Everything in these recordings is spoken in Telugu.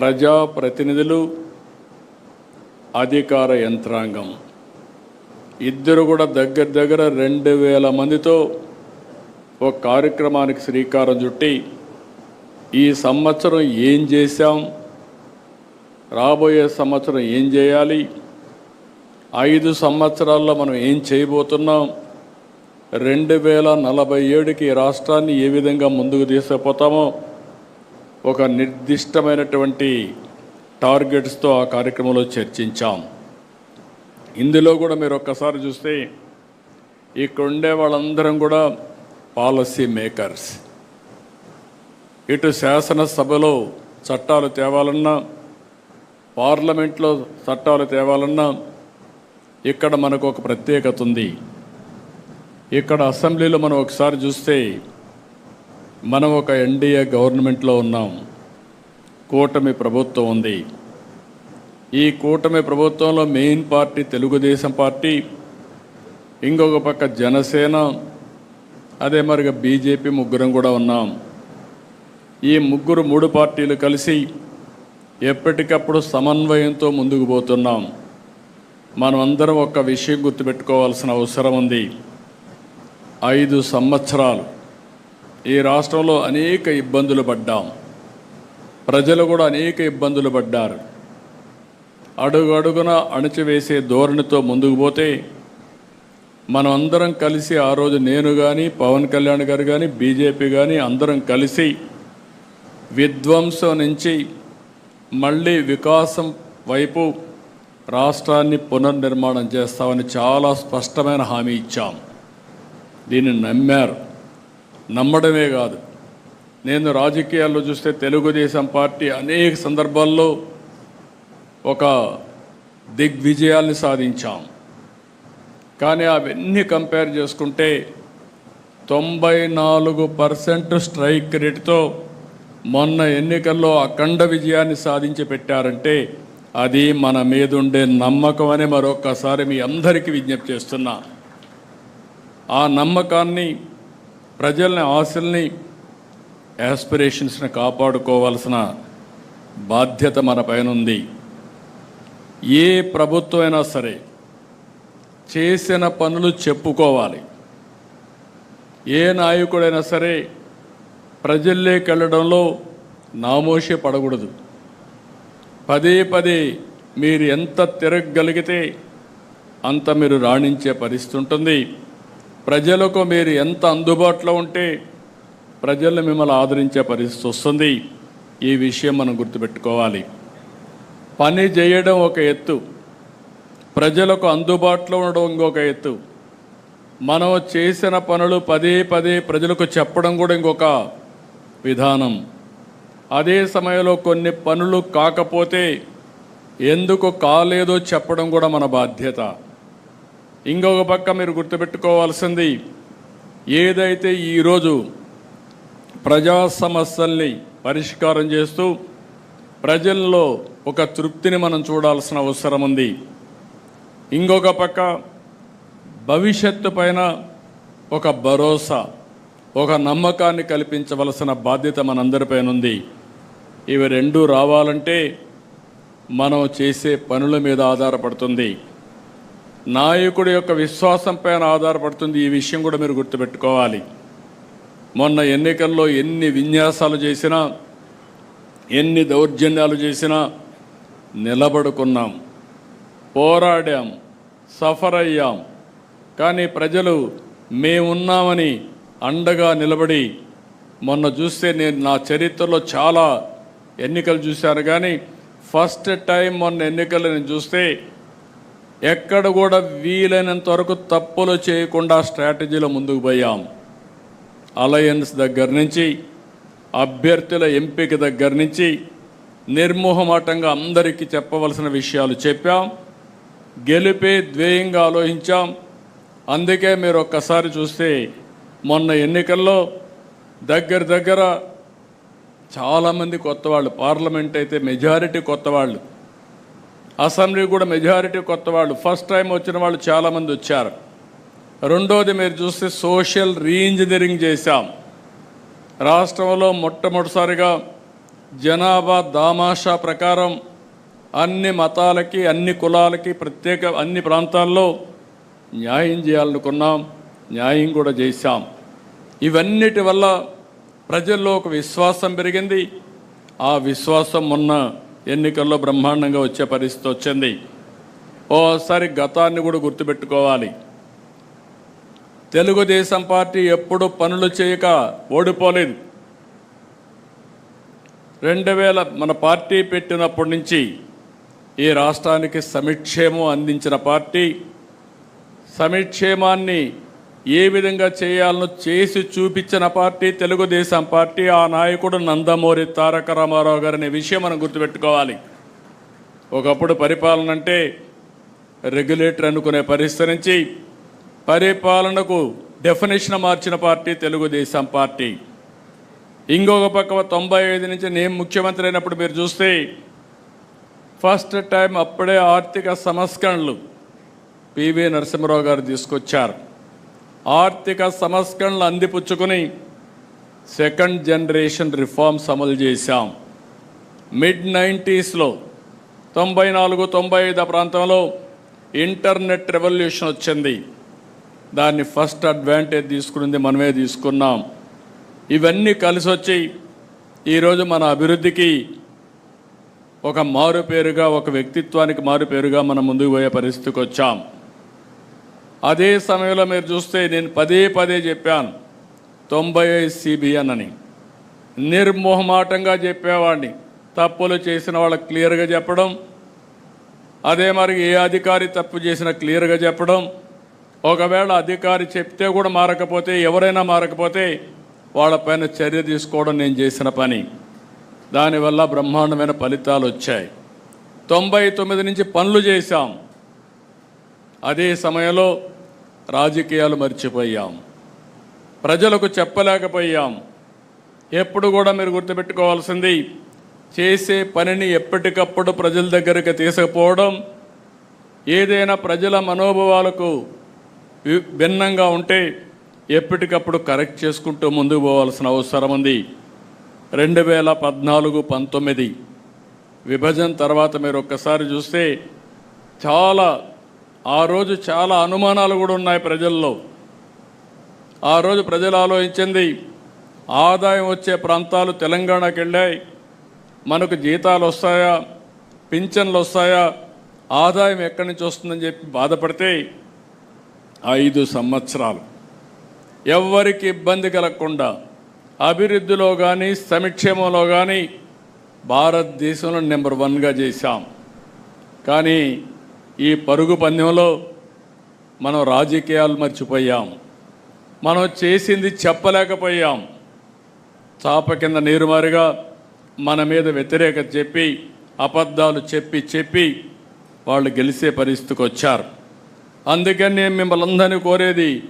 ప్రజాప్రతినిధులు అధికార యంత్రాంగం. ఇద్దరు కూడా దగ్గర దగ్గర రెండు వేల మందితో ఒక కార్యక్రమానికి శ్రీకారం చుట్టి ఈ సంవత్సరం ఏం చేశాం రాబోయే సంవత్సరం ఏం చేయాలి ఐదు సంవత్సరాల్లో మనం ఏం చేయబోతున్నాం రెండు వేల నలభై ఏడుకి రాష్ట్రాన్ని ఏ విధంగా ముందుకు తీసుకుపోతామో ఒక నిర్దిష్టమైనటువంటి టార్గెట్స్తో ఆ కార్యక్రమంలో చర్చించాం. ఇందులో కూడా మీరు ఒక్కసారి చూస్తే ఇక్కడ ఉండే వాళ్ళందరం కూడా పాలసీ మేకర్స్. ఇటు శాసనసభలో చట్టాలు తేవాలన్నా పార్లమెంట్లో చట్టాలు తేవాలన్నా ఇక్కడ మనకు ఒక ప్రత్యేకత ఉంది. ఇక్కడ అసెంబ్లీలో మనం ఒకసారి చూస్తే మనం ఒక ఎన్డీఏ గవర్నమెంట్లో ఉన్నాం. కూటమి ప్రభుత్వం ఉంది. ఈ కూటమి ప్రభుత్వంలో మెయిన్ పార్టీ తెలుగుదేశం పార్టీ ఇంకొక పక్క జనసేన అదే మరిగా బీజేపీ ముగ్గురం కూడా ఉన్నాం. ఈ ముగ్గురు మూడు పార్టీలు కలిసి ఎప్పటికప్పుడు సమన్వయంతో ముందుకు పోతున్నాం. మనం అందరం ఒక విషయం గుర్తుపెట్టుకోవాల్సిన అవసరం ఉంది. ఐదు సంవత్సరాలు ఈ రాష్ట్రంలో అనేక ఇబ్బందులు పడ్డాం. ప్రజలు కూడా అనేక ఇబ్బందులు పడ్డారు. అడుగడుగున అణచివేసే ధోరణితో ముందుకు పోతే మనం అందరం కలిసి ఆ రోజు నేను కానీ పవన్ కళ్యాణ్ గారు కానీ బీజేపీ కానీ అందరం కలిసి విధ్వంసం నుంచి మళ్ళీ వికాసం వైపు రాష్ట్రాన్ని పునర్నిర్మాణం చేస్తామని చాలా స్పష్టమైన హామీ ఇచ్చాం. దీన్ని నమ్మారు. నమ్మడమే కాదు. నేను రాజకీయాల్లో చూస్తే తెలుగుదేశం పార్టీ అనేక సందర్భాల్లో ఒక దిగ్విజయాల్ని సాధించాం. కానీ అవన్నీ కంపేర్ చేసుకుంటే తొంభై నాలుగు పర్సెంట్ స్ట్రైక్ రేటుతో మొన్న ఎన్నికల్లో అఖండ విజయాన్ని సాధించి పెట్టారంటే అది మన మీద ఉండే నమ్మకం అని మరొక్కసారి మీ అందరికీ విజ్ఞప్తి చేస్తున్నా. ఆ నమ్మకాన్ని ప్రజల్ని ఆశల్ని యాస్పిరేషన్స్ని కాపాడుకోవాల్సిన బాధ్యత మన పైన ఉంది. ఏ ప్రభుత్వం అయినా సరే చేసిన పనులు చెప్పుకోవాలి. ఏ నాయకుడైనా సరే ప్రజల్లోకి వెళ్ళడంలో నామోషే పడకూడదు. పదే పదే మీరు ఎంత తిరగగలిగితే అంత మీరు రాణించే పరిస్థితి ఉంటుంది. ప్రజలకు మీరు ఎంత అందుబాటులో ఉంటే ప్రజలు మిమ్మల్ని ఆదరించే పరిస్థితి వస్తుంది. ఈ విషయం మనం గుర్తుపెట్టుకోవాలి. పని చేయడం ఒక ఎత్తు. ప్రజలకు అందుబాటులో ఉండడం ఇంకొక ఎత్తు. మనం చేసిన పనులు పదే పదే ప్రజలకు చెప్పడం కూడా ఇంకొక విధానం. అదే సమయంలో కొన్ని పనులు కాకపోతే ఎందుకు కాలేదో చెప్పడం కూడా మన బాధ్యత. ఇంకొక పక్క మీరు గుర్తుపెట్టుకోవాల్సింది ఏదైతే ఈరోజు ప్రజా సమస్యల్ని పరిష్కారం చేస్తూ ప్రజల్లో ఒక తృప్తిని మనం చూడాల్సిన అవసరం ఉంది. ఇంకొక పక్క భవిష్యత్తు పైన ఒక భరోసా ఒక నమ్మకాన్ని కల్పించవలసిన బాధ్యత మనందరిపైన ఉంది. ఇవి రెండూ రావాలంటే మనం చేసే పనుల మీద ఆధారపడుతుంది. నాయకుడి యొక్క విశ్వాసం పైన ఆధారపడుతుంది. ఈ విషయం కూడా మీరు గుర్తుపెట్టుకోవాలి. మొన్న ఎన్నికల్లో ఎన్ని విన్యాసాలు చేసినా ఎన్ని దౌర్జన్యాలు చేసినా నిలబడుకున్నాం. పోరాడాం సఫర్ అయ్యాం కానీ ప్రజలు మేమున్నామని అండగా నిలబడి మొన్న చూస్తే నేను నా చరిత్రలో చాలా ఎన్నికలు చూశాను. కానీ ఫస్ట్ టైం మొన్న ఎన్నికలు నేను చూస్తే ఎక్కడ కూడా వీలైనంత వరకు తప్పులు చేయకుండా స్ట్రాటజీలో ముందుకు పోయాం. అలయన్స్ దగ్గర నుంచి అభ్యర్థుల ఎంపిక దగ్గర నుంచి నిర్మోహమాటంగా అందరికీ చెప్పవలసిన విషయాలు చెప్పాం. గెలిపే ద్వేయంగా ఆలోచించాం. అందుకే మీరు ఒక్కసారి చూస్తే మొన్న ఎన్నికల్లో దగ్గర దగ్గర చాలామంది కొత్త వాళ్ళు పార్లమెంట్ అయితే మెజారిటీ కొత్త వాళ్ళు అసెంబ్లీ కూడా మెజారిటీ కొత్త వాళ్ళు. ఫస్ట్ టైం వచ్చిన వాళ్ళు చాలామంది వచ్చారు. రెండోది మీరు చూస్తే సోషల్ రీఇంజనీరింగ్ చేశాం. రాష్ట్రంలో మొట్టమొదటిసారిగా జనాభా దామాషా ప్రకారం అన్ని మతాలకి అన్ని కులాలకి ప్రత్యేక అన్ని ప్రాంతాల్లో న్యాయం చేయాలనుకున్నాం న్యాయం కూడా చేశాం. ఇవన్నిటి వల్ల ప్రజల్లో ఒక విశ్వాసం పెరిగింది. ఆ విశ్వాసం మొన్న ఎన్నికల్లో బ్రహ్మాండంగా వచ్చే పరిస్థితి వచ్చింది. ఓసారి గతాన్ని కూడా గుర్తుపెట్టుకోవాలి. తెలుగుదేశం పార్టీ ఎప్పుడు పనులు చేయక ఓడిపోలేదు. రెండు వేల మన పార్టీ పెట్టినప్పటి నుంచి ఈ రాష్ట్రానికి సమిక్షేమం అందించిన పార్టీ సమిక్షేమాన్ని ఏ విధంగా చేయాలనో చేసి చూపించిన పార్టీ తెలుగుదేశం పార్టీ ఆ నాయకుడు నందమూరి తారక రామారావు గారు అనే విషయం మనం గుర్తుపెట్టుకోవాలి. ఒకప్పుడు పరిపాలన అంటే రెగ్యులేటర్ అనుకునే పరిస్థితి నుంచి పరిపాలనకు డెఫినేషన్ మార్చిన పార్టీ తెలుగుదేశం పార్టీ. ఇంకొక పక్క తొంభై ఐదు నుంచి నేను ముఖ్యమంత్రి అయినప్పుడు మీరు చూస్తే ఫస్ట్ టైం అప్పుడే ఆర్థిక సంస్కరణలు పివి నరసింహరావు గారు తీసుకొచ్చారు. ఆర్థిక సంస్కరణలు అందిపుచ్చుకుని సెకండ్ జనరేషన్ రిఫార్మ్స్ అమలు చేశాం. మిడ్ నైంటీస్లో తొంభై నాలుగు తొంభై ఐదు ప్రాంతంలో ఇంటర్నెట్ రెవల్యూషన్ వచ్చింది. దాన్ని ఫస్ట్ అడ్వాంటేజ్ తీసుకునింది మనమే తీసుకున్నాం. ఇవన్నీ కలిసి వచ్చి ఈరోజు మన అభివృద్ధికి ఒక మారుపేరుగా ఒక వ్యక్తిత్వానికి మారుపేరుగా మనం ముందుకు పోయే పరిస్థితికి వచ్చాం. అదే సమయంలో మీరు చూస్తే నేను పదే పదే చెప్పాను. తొంభై ఐదు సిబిఎన్ అని నిర్మోహమాటంగా చెప్పేవాడిని. తప్పులు చేసిన వాళ్ళకి క్లియర్గా చెప్పడం. అదే మరి ఏ అధికారి తప్పు చేసినా క్లియర్గా చెప్పడం. ఒకవేళ అధికారి చెప్తే కూడా మారకపోతే ఎవరైనా మారకపోతే వాళ్ళపైన చర్య తీసుకోవడం నేను చేసిన పని. దానివల్ల బ్రహ్మాండమైన ఫలితాలు వచ్చాయి. తొంభై తొమ్మిది నుంచి పనులు చేశాం. అదే సమయంలో రాజకీయాలు మర్చిపోయాం. ప్రజలకు చెప్పలేకపోయాం. ఎప్పుడు కూడా మీరు గుర్తుపెట్టుకోవాల్సింది చేసే పనిని ఎప్పటికప్పుడు ప్రజల దగ్గరికి తీసుకుపోవడం ఏదైనా ప్రజల మనోభావాలకు వి- భిన్నంగా ఉంటే ఎప్పటికప్పుడు కరెక్ట్ చేసుకుంటూ ముందుకు పోవాల్సిన అవసరం ఉంది. రెండు వేల పద్నాలుగు పంతొమ్మిది విభజన తర్వాత మీరు ఒక్కసారి చూస్తే చాలా ఆ రోజు చాలా అనుమానాలు కూడా ఉన్నాయి ప్రజల్లో. ఆ రోజు ప్రజలు ఆలోచించింది ఆదాయం వచ్చే ప్రాంతాలు తెలంగాణకు వెళ్ళాయి. మనకు జీతాలు వస్తాయా? పింఛన్లు వస్తాయా? ఆదాయం ఎక్కడి నుంచి వస్తుందని చెప్పి బాధపడితే ఐదు సంవత్సరాలు. ఎవ్వరికి ఇబ్బంది కలగకుండా అభివృద్ధిలో కానీ సంక్షేమంలో కానీ భారతదేశంలో నెంబర్ వన్గా చేశాం. కానీ ఈ పరుగు పందెంలో మనం రాజకీయాలు మర్చిపోయాం. మనం చేసింది చెప్పలేకపోయాం. చాప కింద నీరుమారుగా మన మీద వ్యతిరేకత చెప్పి అబద్ధాలు చెప్పి చెప్పి వాళ్ళు గెలిచే పరిస్థితికి వచ్చారు. అందుకని నేను మిమ్మల్ని అందరినీ కోరేది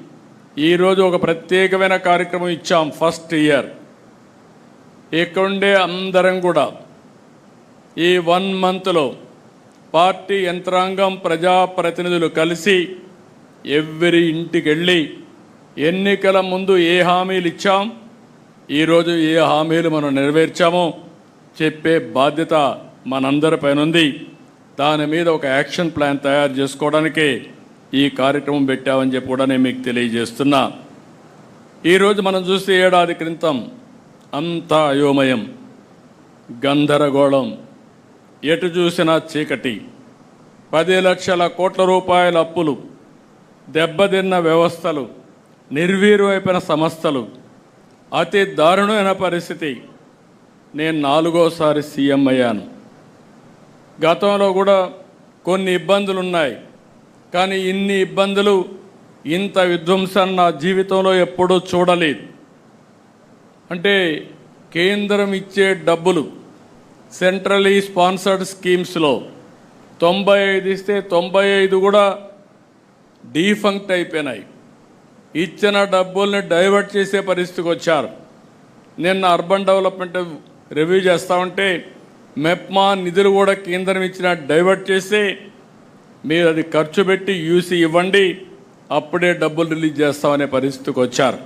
ఈరోజు ఒక ప్రత్యేకమైన కార్యక్రమం ఇచ్చాం ఫస్ట్ ఇయర్. ఇక్కడుండే అందరం కూడా ఈ వన్ మంత్లో పార్టీ యంత్రాంగం ప్రజాప్రతినిధులు కలిసి ఎవ్వరి ఇంటికి వెళ్ళి ఎన్నికల ముందు ఏ హామీలు ఇచ్చాం ఈరోజు ఏ హామీలు మనం నెరవేర్చామో చెప్పే బాధ్యత మనందరిపైన ఉంది దాని మీద ఒక యాక్షన్ ప్లాన్ తయారు చేసుకోవడానికి ఈ కార్యక్రమం పెట్టామని చెప్పి కూడా నేను మీకు తెలియజేస్తున్నా. ఈరోజు మనం చూస్తే ఏడాది క్రితం అంతా అయోమయం గందరగోళం ఎటు చూసినా చీకటి. పది లక్షల కోట్ల రూపాయల అప్పులు దెబ్బతిన్న వ్యవస్థలు నిర్వీర్యమైపోయిన సంస్థలు. అతి దారుణమైన పరిస్థితి. నేను నాలుగోసారి సీఎం అయ్యాను. గతంలో కూడా కొన్ని ఇబ్బందులు ఉన్నాయి కానీ ఇన్ని ఇబ్బందులు ఇంత విధ్వంసం నా జీవితంలో ఎప్పుడూ చూడలేదు. అంటే కేంద్రం ఇచ్చే డబ్బులు సెంట్రలీ స్పాన్సర్డ్ స్కీమ్స్లో తొంభై ఐదు ఇస్తే తొంభై ఐదు కూడా డీఫంక్ట్ అయిపోయినాయి. ఇచ్చిన డబ్బుల్ని డైవర్ట్ చేసే పరిస్థితికి వచ్చారు. నిన్న అర్బన్ డెవలప్మెంట్ రివ్యూ చేస్తా ఉంటే మెప్మా నిధులు కూడా కేంద్రం ఇచ్చిన డైవర్ట్ చేసి మీరు అది ఖర్చు పెట్టి యూసి ఇవ్వండి అప్పుడే డబ్బులు రిలీజ్ చేస్తామనే పరిస్థితికి వచ్చారు.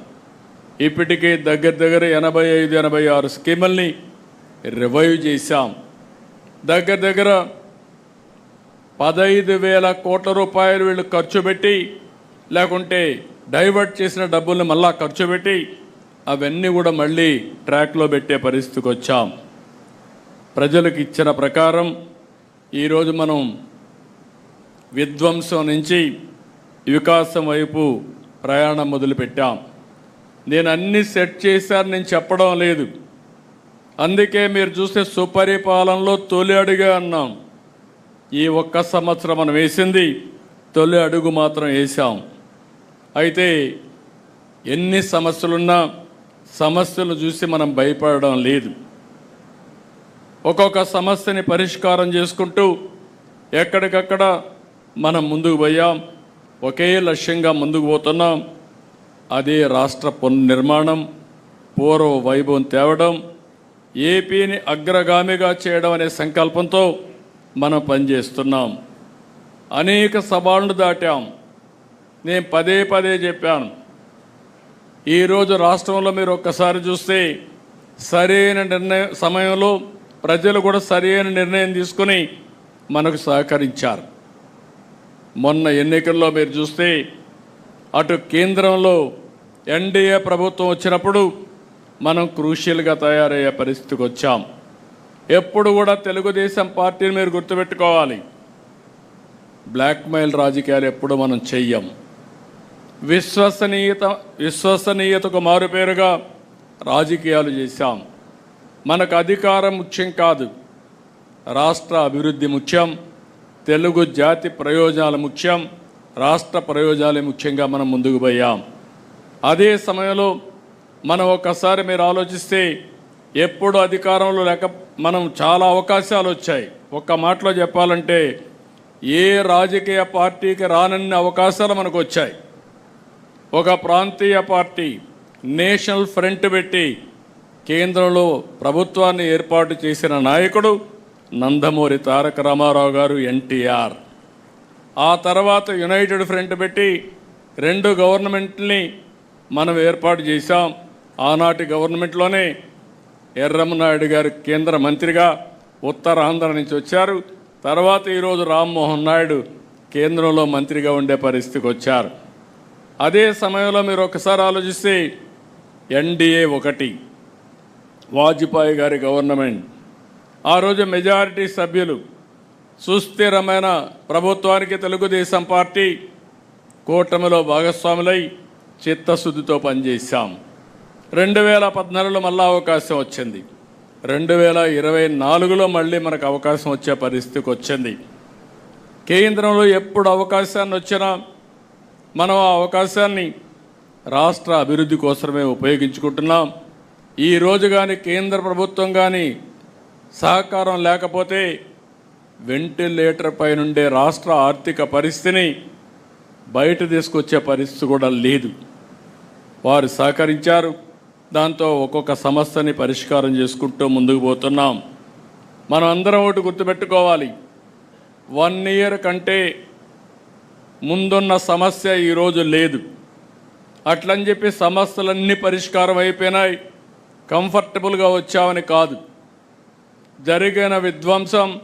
ఇప్పటికే దగ్గర దగ్గర ఎనభై ఐదు ఎనభై ఆరు స్కీముల్ని రివైవ్ చేశాం. దగ్గర దగ్గర పదహైదు వేల కోట్ల రూపాయలు వీళ్ళు ఖర్చు పెట్టి లేకుంటే డైవర్ట్ చేసిన డబ్బుల్ని మళ్ళా ఖర్చు పెట్టి అవన్నీ కూడా మళ్ళీ ట్రాక్లో పెట్టే పరిస్థితికి వచ్చాం. ప్రజలకు ఇచ్చిన ప్రకారం ఈరోజు మనం విధ్వంసం నుంచి వికాసం వైపు ప్రయాణం మొదలుపెట్టాం. నేను అన్ని సెట్ చేశాను నేను చెప్పడం లేదు. అందుకే మీరు చూస్తే సుపరిపాలనలో తొలి అడుగే అన్నాం. ఈ ఒక్క సంవత్సరం మనం వేసింది తొలి అడుగు మాత్రం వేసాం. అయితే ఎన్ని సమస్యలున్నా సమస్యలు చూసి మనం భయపడడం లేదు. ఒక్కొక్క సమస్యని పరిష్కారం చేసుకుంటూ ఎక్కడికక్కడ మనం ముందుకు పోయాం. ఒకే లక్ష్యంగా ముందుకు పోతున్నాం. అదే రాష్ట్ర పునర్నిర్మాణం పూర్వ వైభవం తేవడం ఏపీని అగ్రగామిగా చేయడం అనే సంకల్పంతో మనం పనిచేస్తున్నాం. అనేక సవాళ్ళు దాటాం. నేను పదే పదే చెప్పాను. ఈరోజు రాష్ట్రంలో మీరు ఒక్కసారి చూస్తే సరైన నిర్ణయం సమయంలో ప్రజలు కూడా సరైన నిర్ణయం తీసుకుని మనకు సహకరించారు. మొన్న ఎన్నికల్లో మీరు చూస్తే అటు కేంద్రంలో ఎన్డీఏ ప్రభుత్వం వచ్చినప్పుడు మనం క్రూషియల్గా తయారయ్యే పరిస్థితికి వచ్చాం. ఎప్పుడు కూడా తెలుగుదేశం పార్టీని మీరు గుర్తుపెట్టుకోవాలి. బ్లాక్మెయిల్ రాజకీయాలు ఎప్పుడు మనం చెయ్యం. విశ్వసనీయత విశ్వసనీయతకు మారుపేరుగా రాజకీయాలు చేశాం. మనకు అధికారం ముఖ్యం కాదు. రాష్ట్ర అభివృద్ధి ముఖ్యం. తెలుగు జాతి ప్రయోజనాలు ముఖ్యం. రాష్ట్ర ప్రయోజనాలే ముఖ్యంగా మనం ముందుకు పోయాం. అదే సమయంలో మనం ఒక్కసారి మీరు ఆలోచిస్తే ఎప్పుడు అధికారంలో లేక మనం చాలా అవకాశాలు వచ్చాయి. ఒక్క మాటలో చెప్పాలంటే ఏ రాజకీయ పార్టీకి రానన్ని అవకాశాలు మనకు వచ్చాయి. ఒక ప్రాంతీయ పార్టీ నేషనల్ ఫ్రంట్ పెట్టి కేంద్రంలో ప్రభుత్వాన్ని ఏర్పాటు చేసిన నాయకుడు నందమూరి తారక రామారావు గారు ఎన్టీఆర్. ఆ తర్వాత యునైటెడ్ ఫ్రంట్ పెట్టి రెండు గవర్నమెంట్ని మనం ఏర్పాటు చేశాం. ఆనాటి గవర్నమెంట్లోనే ఎర్రమనాయుడు గారు కేంద్ర మంత్రిగా ఉత్తరాంధ్ర నుంచి వచ్చారు. తర్వాత ఈరోజు రామ్మోహన్ నాయుడు కేంద్రంలో మంత్రిగా ఉండే పరిస్థితికి వచ్చారు. అదే సమయంలో మీరు ఒకసారి ఆలోచిస్తే ఎన్డీఏ ఒకటి వాజ్పేయి గారి గవర్నమెంట్ ఆ రోజు మెజారిటీ సభ్యులు సుస్థిరమైన ప్రభుత్వానికి తెలుగుదేశం పార్టీ కూటమిలో భాగస్వాములై చిత్తశుద్ధితో పనిచేశాం. రెండు వేల పద్నాలుగులో మళ్ళీ అవకాశం వచ్చింది. రెండు వేల ఇరవై నాలుగులో మళ్ళీ మనకు అవకాశం వచ్చే పరిస్థితికి వచ్చింది. కేంద్రంలో ఎప్పుడు అవకాశాన్ని వచ్చినా మనం ఆ అవకాశాన్ని రాష్ట్ర అభివృద్ధి కోసమే ఉపయోగించుకుంటున్నాం. ఈ రోజు కానీ కేంద్ర ప్రభుత్వం కానీ సహకారం లేకపోతే వెంటిలేటర్ పైనుండే రాష్ట్ర ఆర్థిక పరిస్థితిని బయట తీసుకొచ్చే పరిస్థితి కూడా లేదు. వారు సహకరించారు. దాంతో ఒక్కొక్క సమస్యని పరిష్కారం చేసుకుంటూ ముందుకు పోతున్నాం. మనం అందరం ఒకటి గుర్తుపెట్టుకోవాలి. వన్ ఇయర్ కంటే ముందున్న సమస్య ఈరోజు లేదు. అట్లని చెప్పి సమస్యలన్నీ పరిష్కారం అయిపోయినాయి. కంఫర్టబుల్గా వచ్చామని కాదు. జరిగిన విధ్వంసం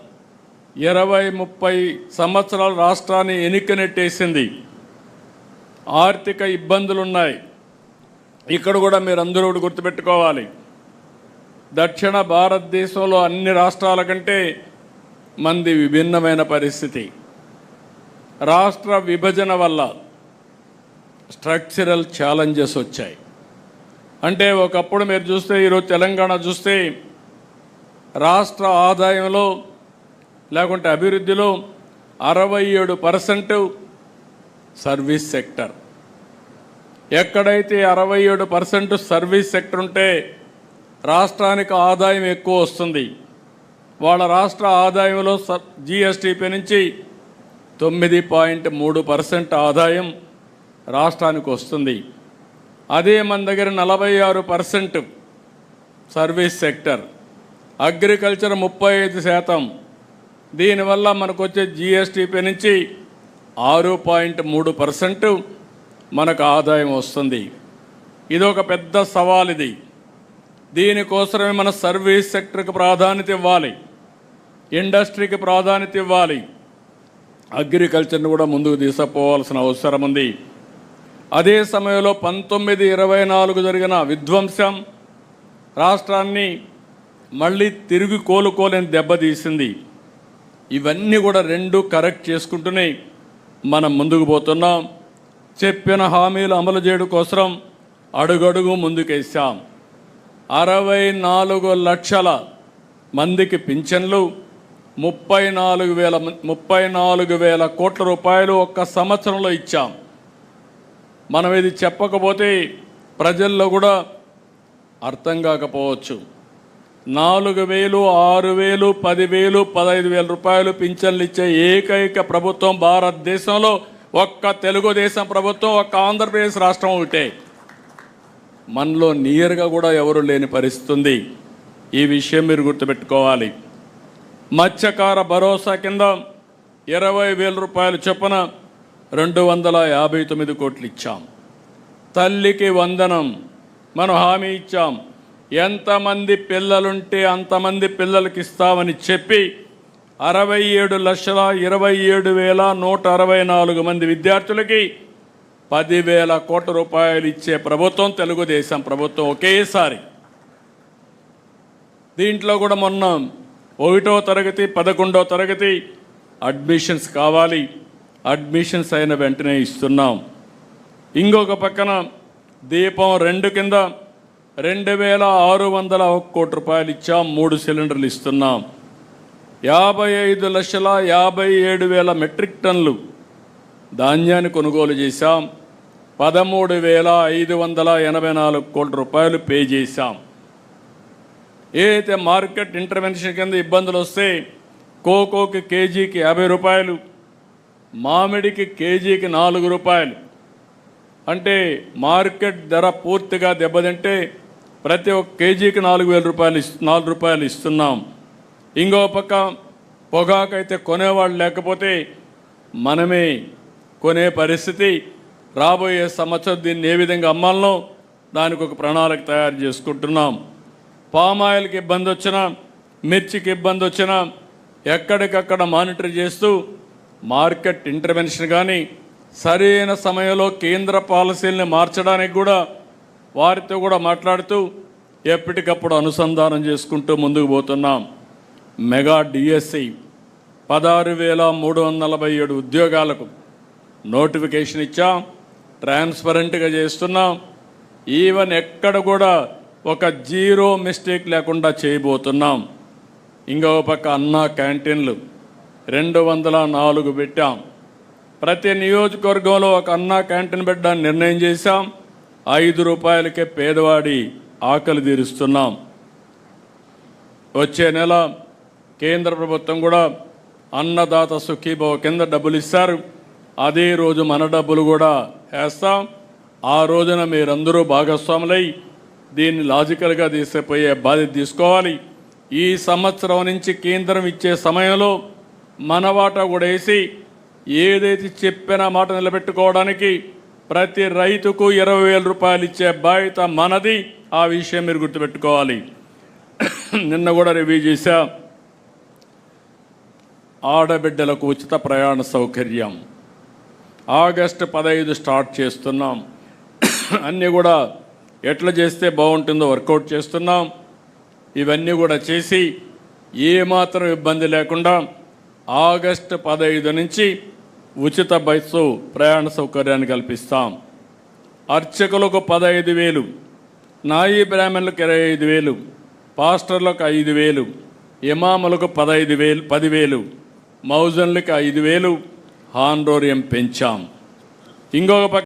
ఇరవై ముప్పై సంవత్సరాల రాష్ట్రాన్ని ఎనికనెట్టేసింది. ఆర్థిక ఇబ్బందులు ఉన్నాయి ఇక్కడ కూడా మీరు అందరూ ఒకటి గుర్తుపెట్టుకోవాలి. దక్షిణ భారతదేశంలో అన్ని రాష్ట్రాల కంటే మంది విభిన్నమైన పరిస్థితి. రాష్ట్ర విభజన వల్ల స్ట్రక్చరల్ ఛాలెంజెస్ వచ్చాయి. అంటే ఒకప్పుడు మీరు చూస్తే ఈరోజు తెలంగాణ చూస్తే రాష్ట్ర ఆదాయంలో లేకుంటే అభివృద్ధిలో అరవై ఏడు పర్సెంట్ సర్వీస్ సెక్టర్. ఎక్కడైతే అరవై ఏడు పర్సెంట్ సర్వీస్ సెక్టర్ ఉంటే రాష్ట్రానికి ఆదాయం ఎక్కువ వస్తుంది. వాళ్ళ రాష్ట్ర ఆదాయంలో జిఎస్టిపి నుంచి తొమ్మిది పాయింట్ మూడు పర్సెంట్ ఆదాయం రాష్ట్రానికి వస్తుంది. అదే మన దగ్గర నలభై ఆరు పర్సెంట్ సర్వీస్ సెక్టర్. అగ్రికల్చర్ ముప్పై ఐదు శాతం. దీనివల్ల మనకు వచ్చే జిఎస్టిపి నుంచి ఆరు పాయింట్ మూడు పర్సెంట్ మనకు ఆదాయం వస్తుంది. ఇది ఒక పెద్ద సవాల్ ఇది దీనికోసమే మన సర్వీస్ సెక్టర్కి ప్రాధాన్యత ఇవ్వాలి. ఇండస్ట్రీకి ప్రాధాన్యత ఇవ్వాలి. అగ్రికల్చర్ని కూడా ముందుకు తీసుకుపోవాల్సిన అవసరం ఉంది. అదే సమయంలో పంతొమ్మిది ఇరవై నాలుగు జరిగిన విధ్వంసం రాష్ట్రాన్ని మళ్ళీ తిరిగి కోలుకోలేని దెబ్బతీసింది ఇవన్నీ కూడా రెండు కరెక్ట్ చేసుకుంటూనే మనం ముందుకు పోతున్నాం. చెప్పిన హామీలు అమలు చేయడం కోసం అడుగడుగు ముందుకేశాం. అరవై నాలుగు లక్షల మందికి పింఛన్లు ముప్పై నాలుగు వేల ముప్పై నాలుగు వేల కోట్ల రూపాయలు ఒక్క సంవత్సరంలో ఇచ్చాం. మనం ఇది చెప్పకపోతే ప్రజల్లో కూడా అర్థం కాకపోవచ్చు. నాలుగు వేలు ఆరు వేలు పదివేలు పదహైదు వేల రూపాయలు పింఛన్లు ఇచ్చే ఏకైక ప్రభుత్వం భారతదేశంలో ఒక్క తెలుగుదేశం ప్రభుత్వం ఒక్క ఆంధ్రప్రదేశ్ రాష్ట్రం ఒకటే. మనలో నియర్గా కూడా ఎవరు లేని పరిస్థితుంది. ఈ విషయం మీరు గుర్తుపెట్టుకోవాలి. మత్స్యకార భరోసా కింద ఇరవై వేల రూపాయల చొప్పున రెండు వందల యాభై తొమ్మిది కోట్లు ఇచ్చాం. తల్లికి వందనం మనం హామీ ఇచ్చాం. ఎంతమంది పిల్లలుంటే అంతమంది పిల్లలకి ఇస్తామని చెప్పి అరవై ఏడు లక్షల ఇరవై ఏడు వేల నూట అరవై నాలుగు మంది విద్యార్థులకి పదివేల కోట్ల రూపాయలు ఇచ్చే ప్రభుత్వం తెలుగుదేశం ప్రభుత్వం ఒకేసారి. దీంట్లో కూడా మొన్న ఒకటో తరగతి పదకొండో తరగతి అడ్మిషన్స్ కావాలి. అడ్మిషన్స్ అయిన వెంటనే ఇస్తున్నాం. ఇంకొక పక్కన దీపం రెండు కింద రెండు వేల ఆరు వందల ఒక కోటి రూపాయలు ఇచ్చాం మూడు సిలిండర్లు ఇస్తున్నాం. యాభై ఐదు లక్షల యాభై ఏడు వేల మెట్రిక్ టన్లు ధాన్యాన్ని కొనుగోలు చేశాం. పదమూడు వేల ఐదు వందల ఎనభై నాలుగు కోట్ల రూపాయలు పే చేశాం. ఏదైతే మార్కెట్ ఇంటర్వెన్షన్ కింద ఇబ్బందులు వస్తే కోకోకి కేజీకి యాభై రూపాయలు మామిడికి కేజీకి నాలుగు రూపాయలు. అంటే మార్కెట్ ధర పూర్తిగా దెబ్బతింటే ప్రతి ఒక్క కేజీకి నాలుగు వేల రూపాయలు నాలుగు రూపాయలు ఇస్తున్నాం. ఇంకో పక్క పొగాకైతే కొనేవాళ్ళు లేకపోతే మనమే కొనే పరిస్థితి. రాబోయే సంవత్సరం దీన్ని ఏ విధంగా అమ్మాలనో దానికి ఒక ప్రణాళిక తయారు చేసుకుంటున్నాం. పామాయిల్కి ఇబ్బంది వచ్చినా మిర్చికి ఇబ్బంది వచ్చినా ఎక్కడికక్కడ మానిటర్ చేస్తూ మార్కెట్ ఇంటర్వెన్షన్ కానీ సరైన సమయంలో కేంద్ర పాలసీల్ని మార్చడానికి కూడా వారితో కూడా మాట్లాడుతూ ఎప్పటికప్పుడు అనుసంధానం చేసుకుంటూ ముందుకు పోతున్నాం. మెగా డిఎస్సి పదహారు వేల మూడు వందల నలభై ఏడు ఉద్యోగాలకు నోటిఫికేషన్ ఇచ్చాం ట్రాన్స్పరెంట్గా చేస్తున్నాం ఈవెన్ ఎక్కడ కూడా ఒక జీరో మిస్టేక్ లేకుండా చేయబోతున్నాం. ఇంకో పక్క అన్నా క్యాంటీన్లు రెండు వందల నాలుగు పెట్టాం. ప్రతి నియోజకవర్గంలో ఒక అన్నా క్యాంటీన్ పెట్టడానికి నిర్ణయం చేశాం. ఐదు రూపాయలకే పేదవాడి ఆకలి తీరుస్తున్నాం. వచ్చే నెల కేంద్ర ప్రభుత్వం కూడా అన్నదాత సుఖీభవ కింద డబ్బులు ఇస్తారు. అదే రోజు మన డబ్బులు కూడా వేస్తాం. ఆ రోజున మీరందరూ భాగస్వాములై దీన్ని లాజికల్గా తీసుకుపోయే బాధ్యత తీసుకోవాలి. ఈ సంవత్సరం నుంచి కేంద్రం ఇచ్చే సమయంలో మన వాటా కూడా వేసి ఏదైతే చెప్పిన మాట నిలబెట్టుకోవడానికి ప్రతి రైతుకు ఇరవై వేల రూపాయలు ఇచ్చే బాధ్యత మనది. ఆ విషయం మీరు గుర్తుపెట్టుకోవాలి. నిన్న కూడా రివ్యూ చేశా. ఆడబిడ్డలకు ఉచిత ప్రయాణ సౌకర్యం. ఆగస్టు పదహైదు స్టార్ట్ చేస్తున్నాం. అన్నీ కూడా ఎట్లా చేస్తే బాగుంటుందో వర్కౌట్ చేస్తున్నాం. ఇవన్నీ కూడా చేసి ఏమాత్రం ఇబ్బంది లేకుండా ఆగస్టు పదహైదు నుంచి ఉచిత బస్సు ప్రయాణ సౌకర్యాన్ని కల్పిస్తాం. అర్చకులకు పదహైదు వేలు నాయి బ్రాహ్మణులకు ఇరవై ఐదు వేలు పాస్టర్లకు ఐదు వేలు ఇమాములకు పదహైదు వేలు పదివేలు మౌజన్లకు ఐదు వేలు హాండోరియం పెంచాం. ఇంకొక పక్క